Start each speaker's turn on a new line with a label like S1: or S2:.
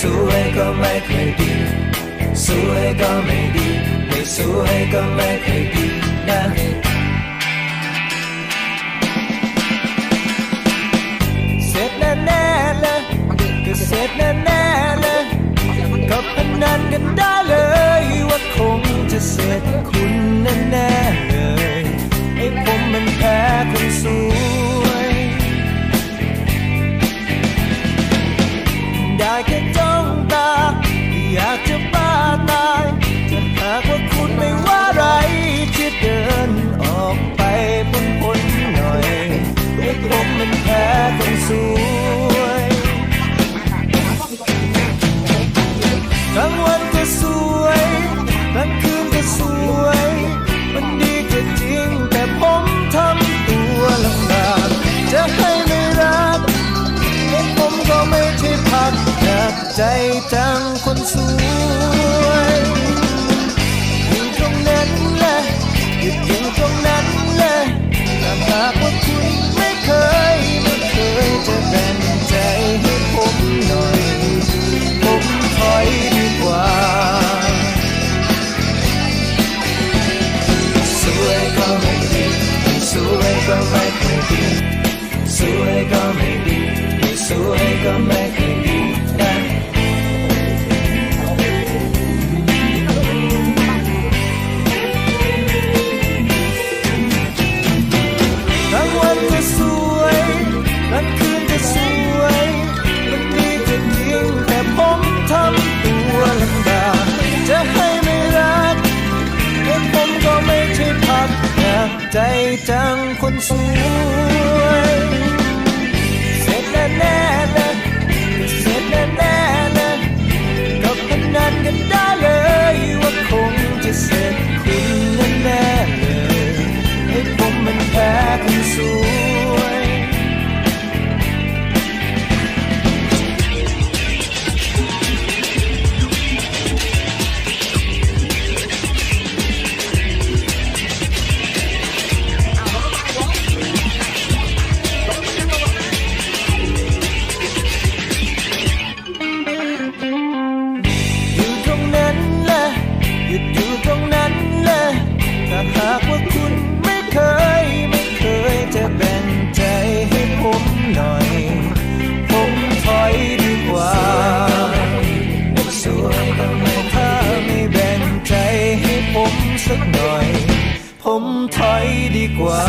S1: สวยก็ไม่เคยดีสวยก็ไม่ดีไม่สวยก็ไม่เคยดีนะเสร็จแน่ๆเลยก็เสร็จแน่ๆเลยก็พนันกันได้เลยว่าคงจะเสร็จคุณแน่ๆเกลางวันก็สวยกลางคืนก็สวย มันดีก็จริง แต่ผมทำตัวลำบากจะให้ไม่รักเห็นผมก็ไม่ที่พักจากใจจังคน ก็ไม่เคยดีนะกลางวันก็สวยกลางคืนก็สวย มันดีก็จริงแต่ผมทำตัวลำบากจะให้ไม่รักเห็นผมก็ไม่ใช่พักหนักใจจังคนสวย ผมถอยดีกว่า